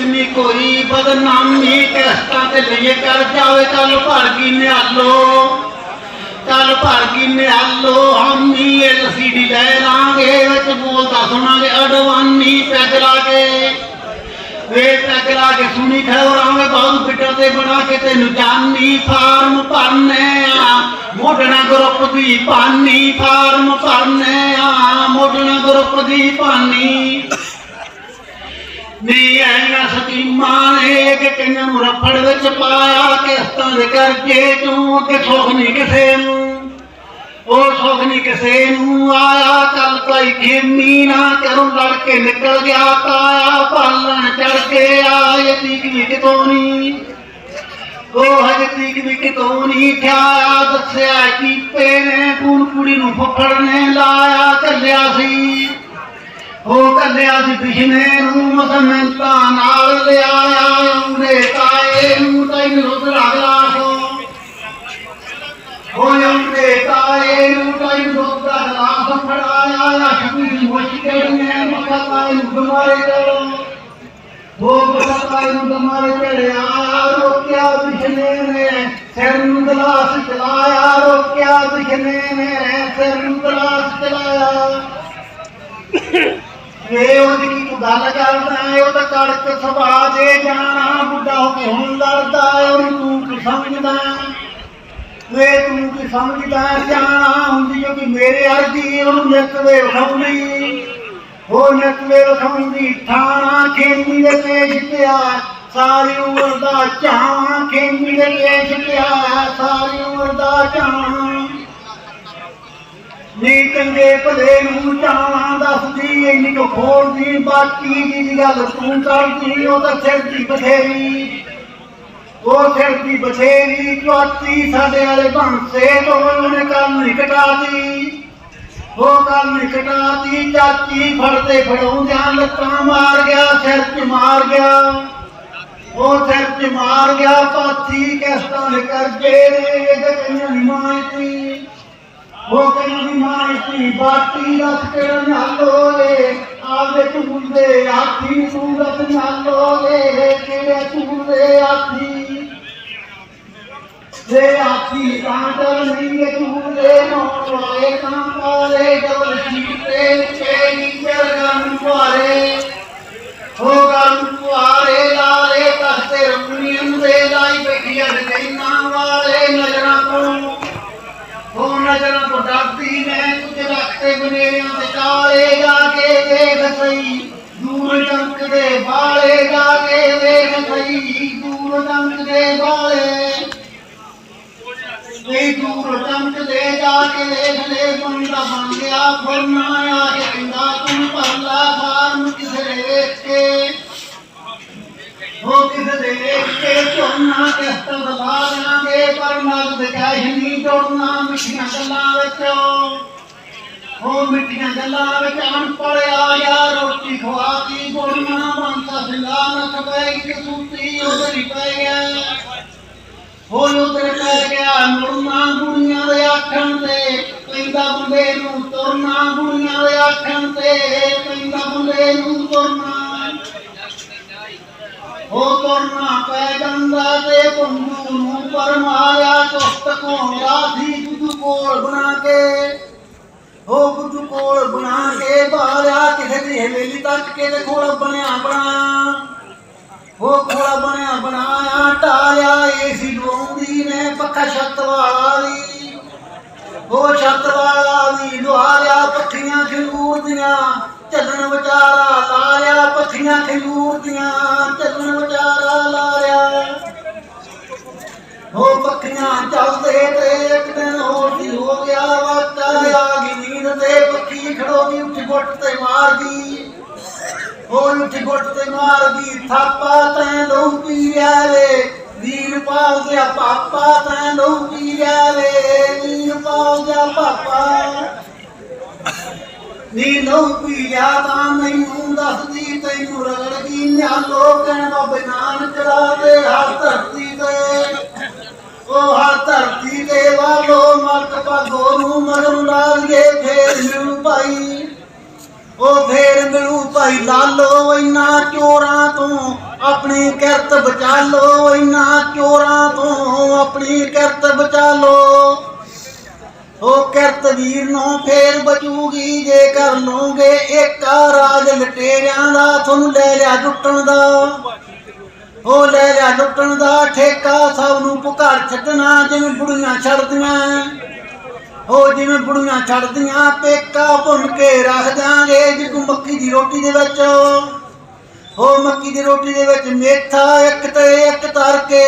ਵਿੱਚ ਕੋਈ ਬਦਨਾਮੀ ਕਿਸ਼ਤਾਂ ਤੇ ਲਈਏ ਕਰ ਜਾਵੇ, ਚੱਲ ਭਰ ਗਈ ਨਿਹਾਲੋ। ਚੱਲ ਭਰ ਗਈ ਨਿਹਾਲੋ, ਹਮੀ ਐਲਸੀਡੀ ਲੈ ਲਾਂਗੇ, ਵਿੱਚ ਬੋਲਦਾ ਸੁਣਾਂਗੇ, ਅਡਵਾਨੀ ਪੈਗ ਲਾ ਕੇ। ਵੇ ਪੈਗ ਕੇ ਸੁਣੀ ਖਬਰਾਂਗੇ ਬਹੁਤ ਫਿੱਟਰ ਤੇ ਬਣਾ ਕੇ ਤੈਨੂੰ ਜਾਨੀ ਫਾਰਮ ਭਰਨੇ ਆ। ਮੋਢਣਾ ਗਰੁੱਪ ਦੀ ਪਾਨੀ ਫਾਰਮ ਭਰਨੇ ਆ। ਮੋਢਣਾ ਗਰੁੱਪ ਦੀ ਪਾਨੀ ਨੀ ਆਈਆਂ ਸਕੀਮਾਂ ਨੇ ਕਿ ਕਈਆਂ ਨੂੰ ਰਫੜ ਵਿੱਚ ਪਾਇਆ ਕਿਸ਼ਤਾਂ ਦੇ ਕਰਜ਼ੇ ਚੋਂ ਕਿ ਸੁੱਖ ਨਹੀਂ ਕਿਸੇ ਨੂੰ। ਉਹ ਸੁਖ ਨਹੀਂ ਕਿਸੇ ਨੂੰ ਆਇਆ ਕੱਲ ਕੋਈ ਖੇਮੀ ਨਾ ਕਰੂੰ, ਲੜ ਕੇ ਨਿਕਲ ਗਿਆ ਤਾਇਆ, ਪਾਲਣ ਚੜ ਕੇ ਆਏ ਤੀਕ ਵੀ ਕਿਤੋਂ ਨਹੀਂ ਉਹ ਹਜੇ ਤੀਕ ਵੀ ਕਿਤੋਂ ਨਹੀਂ ਠਿਆਇਆ, ਦੱਸਿਆ ਕੀਪੇ ਨੇ ਕੂਣ ਕੁੜੀ ਨੂੰ ਫੁੱਫੜ ਨੇ ਲਾਇਆ, ਚੱਲਿਆ ਸੀ। ਉਹ ਕੱਲਿਆ ਸੀ ਪਿਛਨੇ ਨੂੰ ਮਸਮੰਤਾ ਨਾਲ ਲਿਆਇਆ ਉਹਨੇ ਤਾਏ ਨੂੰ ਤੈਨੂੰ ਰੁਦਰਾ ਗਲਾਸੋ ਉਹ ਉਹਨੇ ਤਾਏ ਨੂੰ ਤੈਨੂੰ ਰੁਦਰਾ ਗਲਾਸ ਫੜਾਇਆ ਲక్ష్ਮੀ ਦੀ ਮੁਸ਼ਕਿਲ ਨੇ ਮਖਤਾ ਨੂੰ ਬਿਮਾਰੇ ਕਰੋ ਉਹ ਮਖਤਾ ਨੂੰ ਬਿਮਾਰੇ ਚੜਿਆ ਰੋਕਿਆ ਪਿਛਨੇ ਨੇ ਸਿਰ ਨੂੰ ਗਲਾਸ ਚਲਾਇਆ। ਰੋਕਿਆ ਪਿਛਨੇ ਨੇ ਸਿਰ ਨੂੰ ਗਲਾਸ ਚਲਾਇਆ ਇਹ ਉਹਦੀ ਕੀ ਤੂੰ ਗੱਲ ਕਰਦਾ ਹੈ ਉਹ ਤਾਂ ਕੜਕ ਸੁਭਾ ਜਾਣਾ, ਬੁੱਢਾ ਹੋ ਕੇ ਹੁਣ ਲੜਦਾ ਹੈ ਉਹਨੂੰ ਤੂੰ ਕੀ ਸਮਝਦਾ ਵੇ ਤੂੰ ਕੀ ਸਮਝਦਾ ਜਾਣਾ ਹੁੰਦੀ ਜੋ ਕਿ ਮੇਰੇ ਅਰਜੀ ਉਹਨੂੰ ਨਿਕਵੇ ਵਿਖਾਉਂਦੀ ਉਹ ਨਿਕਵੇ ਵਿਖਾਉਂਦੀ ਥਾਣਾ ਖੇਮੀ ਦੇ ਪੇਸ਼ ਪਿਆ ਸਾਰੀ ਉਮਰ ਦਾ ਚਾਹਾਂ ਖੇਮੀ ਦੇ ਪੇਸ਼ ਪਿਆ ਸਾਰੀ ਉਮਰ ਦਾ ਚਾਹਾਂ ਨੀ ਚੰਗੇ ਭਲੇ ਨੂੰ ਚਾਹਾਂ ਦੱਸਦੀ ਇੰਨੀ ਕੋ ਖੋਲਦੀ ਬਾਕੀ ਦੀ ਗੱਲ ਤੂੰ ਕਰਦੀ, ਉਹ ਤਾਂ ਸਿਰ ਦੀ ਬਥੇਰੀ। ਉਹ ਸਿਰ ਦੀ ਬਥੇਰੀ ਚੁਆਤੀ ਸਾਡੇ ਵਾਲੇ ਭਾਂਸੇ ਤੋਂ ਉਹਨੇ ਕੰਮ ਨਹੀਂ ਕਟਾਦੀ ਉਹ ਕੰਮ ਨਹੀਂ ਕਟਾਦੀ ਚਾਚੀ ਫੜਦੇ ਫੜਾਉਂਦਿਆਂ ਲੱਤਾਂ ਮਾਰ ਗਿਆ, ਸਿਰ 'ਚ ਮਾਰ ਗਿਆ। ਉਹ ਸਿਰ 'ਚ ਮਾਰ ਗਿਆ, ਪਾਥੀ ਕਿਸ ਤਰ੍ਹਾਂ ਕਰਜੇ ਨੇ ਇਹਦੇ ਕਈਆਂ ਦੀ वो कहीं माई की बाती रख कर नालोरे आवे तुमदे आखी सूरत नालोरे तेरे तुमदे आखी रे आखी कांटर नहीं तुमदे मोरे कांटरे डोल जीते ਤੁਝ ਰੱਖਤੇ ਬਨੇਰਿਆਂ ਤੇ ਕਾਲੇ ਜਾ ਕੇ ਦੇਖ ਸਈ ਦੂਰ ਚਮਕਦੇ ਬਾਲੇ ਜਾ ਕੇ ਦੇਖ ਸਈ ਦੂਰ ਚਮਕਦੇ ਬਾਲੇ ਤੇ ਦੂਰ ਚਮਕਦੇ ਜਾ ਕੇ ਦੇਖ ਲੈ ਬੰਦਾ ਬਣ ਗਿਆ ਫਰਨਾ ਆ ਕੇ ਕਹਿੰਦਾ, ਤੂੰ ਪਰਲਾ ਫਾਰਮ ਕਿਸੇ ਦੇ ਵੇਖ ਕੇ? ਉਹ ਕਿਸੇ ਦੇ ਵੇਖ ਕੇ? ਝੋਨਾ ਕਿਸ ਤਰ੍ਹਾਂ ਲਾ ਦੇਾਂਗੇ ਪਰ ਨਗਦ ਕੈਸ਼ ਨਹੀਂ ਜੋੜਨਾ, ਮਿੱਠੀਆਂ ਗੱਲਾਂ ਵਿੱਚ। ਉਹ ਮਿੱਠੀਆਂ ਗੱਲਾਂ ਵਿੱਚ ਅਨਪੜਿਆ ਯਾਰ ਰੋਟੀ ਖਵਾਤੀ ਗੋਲੀਆਂ ਬੰਦਾ ਸਿੰਘਾ ਨੱਕ ਪੈ ਗਈ ਸੂਤੀ ਉਹਦੇ ਹੀ ਪੈ ਗਿਆ। ਹੋਈ ਉਧਰ ਪੈ ਗਿਆ ਮੁਰਨਾ ਗੁਣੀਆਂ ਦੇ ਆਖਣ ਤੇ, ਪੈਂਦਾ ਬੰਦੇ ਨੂੰ ਤੁਰਨਾ ਗੁਣੀਆਂ ਦੇ ਆਖਣ ਤੇ, ਪੈਂਦਾ ਬੰਦੇ ਨੂੰ ਤੁਰਨਾ। ਉਹ ਤੁਰਨਾ ਪੈ ਜਾਂਦਾ ਤੇ ਬੰਦੂ ਨੂੰ ਪਰ ਚੁਸਤ ਕੋਲਾ ਸੀ ਬੁੱਧੂ ਕੋਲ ਬਣਾ ਕੇ। ਉਹ ਬੁੱਧੂ ਕੋਲ ਬਣਾ ਕੇ ਬਾਲਿਆ, ਕਿਸੇ ਦੀ ਹਵੇਲੀ ਤੱਕ ਕੇ ਦੇ ਕੋਲ ਬਣਿਆ ਬਣਾਇਆ ਉਹ ਕੋਲਾ ਬਣਿਆ, ਬਣਾਇਆ ਟਾਲਿਆ ਏਸੀ ਲਵਾਉਂਦੀ ਨੇ ਪੱਖਾ ਛੱਤ ਵਾਲਾ ਵੀ ਉਹ ਛੱਤ ਵਾਲਾ ਵੀ ਲੁਹਾਰਿਆ ਪੱਖੀਆਂ ਖਿਲੂਰ ਦੀਆਂ ਚੱਲਣ ਵਿਚਾਰਾ ਲਾਰਿਆ, ਪੱਖੀਆਂ ਖਿਲੂਰ ਦੀਆਂ ਚੱਲਣ ਵਿਚਾਰਾ ਲਾਰਿਆ। ਉਹ ਪੱਖੀਆਂ ਚੱਲਦੇ ਤੇ ਇੱਕ ਗੁੱਟ ਤੇ ਮਾਰ ਗਈ ਉੱਠ ਗੁੱਟ ਤੇ ਮਾਰ ਥਾਪਾ ਤੈਂ ਲਹੂ ਪੀਆ ਵੇ ਵੀਰ ਪਾਲ ਪਾਪਾ ਤੈਂ ਲਹੂ ਪੀਆ ਵੇ ਵੀਰ ਪਾਲ ਪਾਪਾ। ਨੀ ਲਹੂ ਪੀਆ ਤਾਂ ਮੈਨੂੰ ਦੱਸਦੀ, ਤੈਨੂੰ ਰਗੜ ਗਈ ਨਿਆਲੋ ਕਹਿਣ ਬਾਬੇ ਨਾਨਕ ਦੇ ਹਰ ਧਰਤੀ ਭਾਈ ਉਹ ਲਾਲੋ ਇਨਾ ਚੋਰਾਂ ਤੋਂ, ਆਪਣੀ ਕਿਰਤ ਬਚਾ ਲੋ ਇਨਾ ਚੋਰਾਂ ਤੋਂ, ਆਪਣੀ ਕਿਰਤ ਬਚਾ ਲੋ ਉਹ ਕਿਰਤ ਵੀਰ ਨੂੰ ਫੇਰ ਬਚੂਗੀ, ਜੇ ਕਰ ਲੋਗੇ ਏਕਾ ਰਾਜ ਲਟੇਰਿਆਂ ਦਾ, ਤੁਹਾਨੂੰ ਲੈ ਲਿਆ ਲੁੱਟਣ ਦਾ। ਉਹ ਲੈ ਲਿਆ ਲੁੱਟਣ ਦਾ, ਠੇਕਾ ਸਭ ਨੂੰ ਪੁਕਾਰ ਛੱਡਣਾ, ਜਿਵੇਂ ਬੁੜੀਆਂ ਛੱਡਦੀਆਂ। ਉਹ ਜਿਵੇਂ ਬੁੜੀਆਂ ਛੱਡਦੀਆਂ, ਪੇਕਾ ਭੁੰਨ ਕੇ ਰੱਖ ਦਾਂਗੇ ਜਿੱਕੂ ਮੱਕੀ ਦੀ ਰੋਟੀ ਦੇ ਵਿੱਚ ਉਹ ਮੱਕੀ ਦੀ ਰੋਟੀ ਦੇ ਵਿੱਚ ਮੇਥਾ ਇੱਕ ਤੇ ਇੱਕ ਧਰ ਕੇ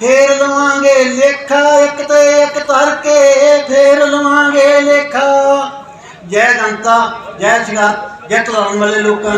ਫੇਰ ਲਵਾਂਗੇ ਲੇਖਾ ਇੱਕ ਤੇ ਇੱਕ ਧਰ ਕੇ ਫੇਰ ਲਵਾਂਗੇ ਲੇਖਾ। ਜੈ ਜਨਤਾ, ਜੈ ਸਿੰਘਾ ਜੈ ਤਲਾਉਣ ਵਾਲੇ ਲੋਕਾਂ